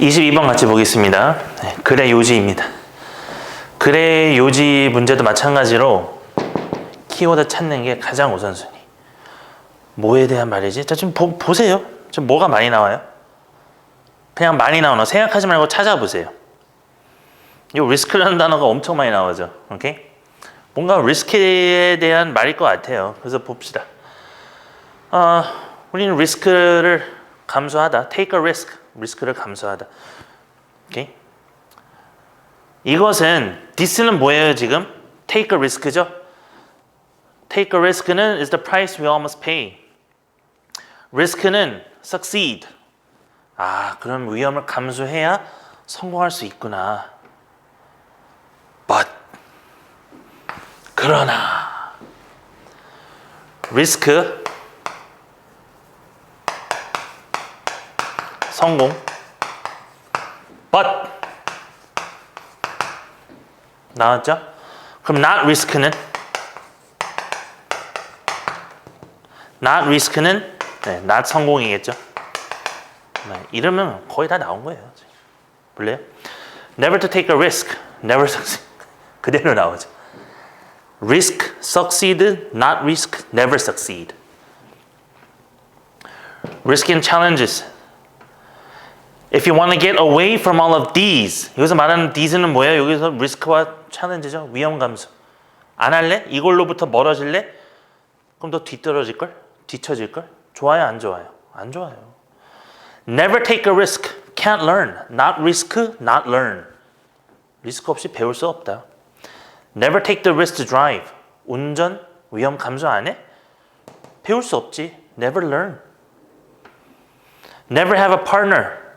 22번 같이 보겠습니다. 네, 글의 요지입니다. 글의 요지 문제도 마찬가지로 키워드 찾는 게 가장 우선순위. 뭐에 대한 말이지? 자, 좀 보, 보세요. 좀 뭐가 많이 나와요? 그냥 많이 나오나 생각하지 말고 찾아보세요. 이 리스크라는 단어가 엄청 많이 나오죠. 오케이? 뭔가 리스크에 대한 말일 것 같아요. 그래서 봅시다. 어, 우리는 리스크를 감수하다. take a risk. 리스크를 감수하다. 오케이? 이것은 this는 뭐예요, 지금? take a risk죠? take a risk는 is the price we all must pay. risk는 succeed. 아, 그럼 위험을 감수해야 성공할 수 있구나. But 그러나 리스크 성공 but 나왔죠? 그럼 not risk는 not risk는 네, not 성공이겠죠? 네, 이러면 거의 다 나온 거예요. 볼래요? Never to take a risk, never succeed. 그대로 나오죠. Risk, succeed, not risk, never succeed. Risk and challenges. If you want to get away from all of these, 여기서 말하는 these는 뭐예요? 여기서 risk와 challenge죠. 위험 감수. 안 할래? 이걸로부터 멀어질래? 그럼 너 뒤떨어질 걸? 뒤처질 걸? 좋아요, 안 좋아요? 안 좋아요. Never take a risk. Can't learn. Not risk, not learn. 리스크 없이 배울 수 없다. Never take the risk to drive. 운전 위험 감수 안 해? 배울 수 없지. Never learn. Never have a partner.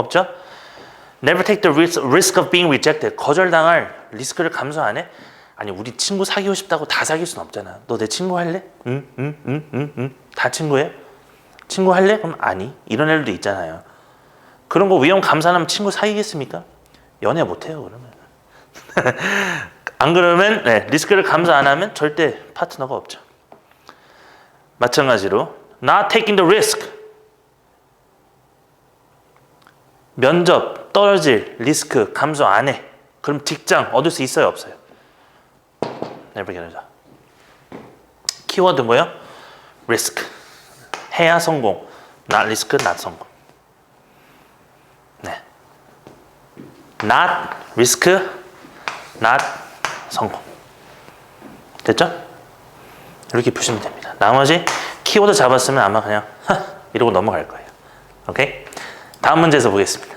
없죠? Never take the risk, of being rejected. 거절당할 리스크를 감수 안 해? 아니 우리 친구 사귀고 싶다고 다 사귈 순 없잖아. 너 내 친구 할래? 응, 응, 응, 응, 응. 다 친구예요? 친구 할래? 그럼 아니. 이런 애들도 있잖아요. 그런 거 위험 감수하면 친구 사귀겠습니까? 연애 못 해요 그러면. 안 그러면 네, 리스크를 감수 안 하면 절대 파트너가 없죠. 마찬가지로 not taking the risk 면접 떨어질 리스크 감수 안 해. 그럼 직장 얻을 수 있어요 없어요? never. 키워드 뭐요? risk 해야 성공 not risk not 성공 네 not risk not 성공. 됐죠? 이렇게 푸시면 됩니다. 나머지 키워드 잡았으면 아마 그냥 하 이러고 넘어갈 거예요. 오케이? 다음 문제에서 보겠습니다.